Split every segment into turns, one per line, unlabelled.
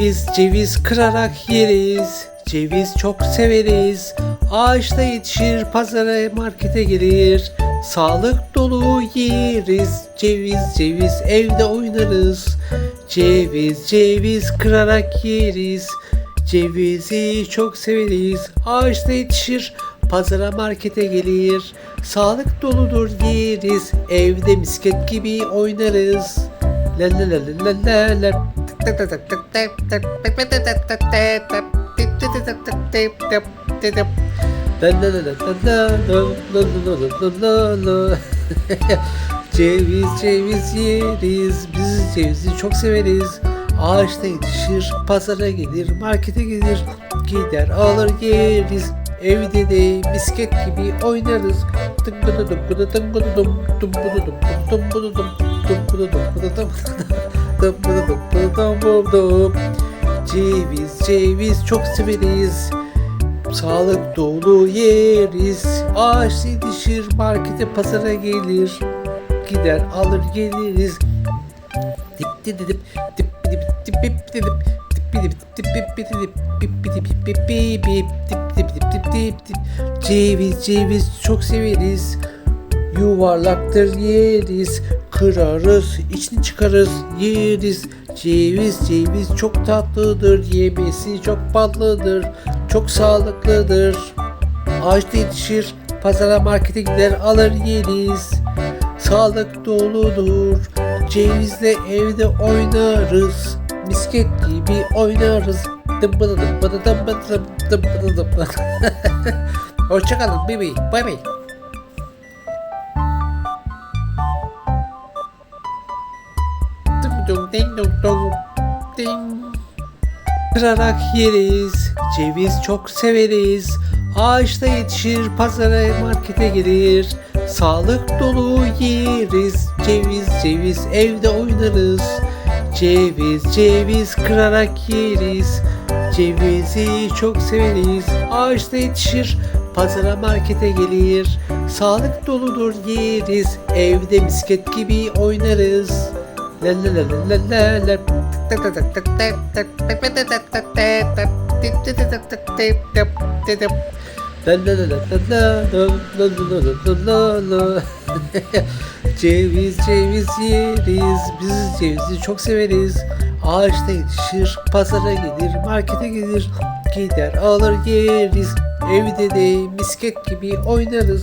Ceviz ceviz kırarak yeriz. Ceviz çok severiz. Ağaçta yetişir, pazara markete gelir. Sağlık dolu yeriz. Ceviz ceviz evde oynarız. Ceviz ceviz kırarak yeriz. Cevizi çok severiz. Ağaçta yetişir, pazara markete gelir. Sağlık doludur yeriz. Evde misket gibi oynarız. La la la la la la ceviz ceviz yeriz biz cevizi çok severiz ağaçta yetişir pazara gelir markete gelir gider alır yeriz Evde de misket gibi oynarız. Ceviz ceviz çok severiz. Sağlık dolu yeriz. Ağaç yetişir, markete pazara gelir. Gider alır geliriz. Dip dip dip dip dip dip dip dip dip Ceviz ceviz çok severiz. Yuvarlaktır yeriz. Kırarız, içini çıkarız, yeriz. Ceviz ceviz çok tatlıdır. Yemesi çok ballıdır. Çok sağlıklıdır. Ağaçta yetişir. Pazara markete gider alır yeriz. Sağlık doludur. Cevizle evde oynarız. Misket gibi oynarız. Hoşçakalın bebeğim. Bay bay. Ding dum dum ding. Kırarak yeriz, ceviz çok severiz. Ağaçta yetişir, pazara markete gelir. Sağlık dolu yeriz, ceviz ceviz evde oynarız. Ceviz ceviz kırarak yeriz. Cevizi çok severiz. Ağaçta yetişir, pazara markete gelir. Sağlık doludur yeriz. Evde misket gibi oynarız. ceviz ceviz yeriz biz cevizi çok severiz. Ağaçta yetişir pazara gelir markete gelir gider alır yeriz. Evde de misket gibi oynarız.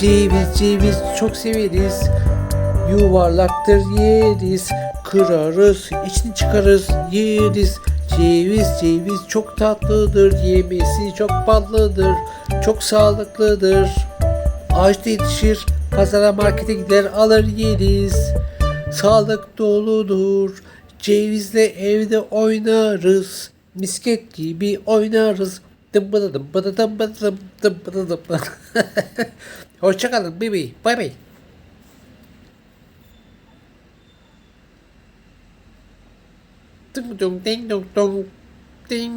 Ceviz ceviz çok severiz. Yuvarlaktır yeriz. Kırarız, içini çıkarız, yeriz. Ceviz ceviz çok tatlıdır. Yemesi çok ballıdır. Çok sağlıklıdır. Ağaçta yetişir. Pazara markete gider alır yeriz. Sağlık doludur. Cevizle evde oynarız. Misket gibi oynarız. Hoşçakalın baby. Bay bay. Tung tung ting tung tung ting.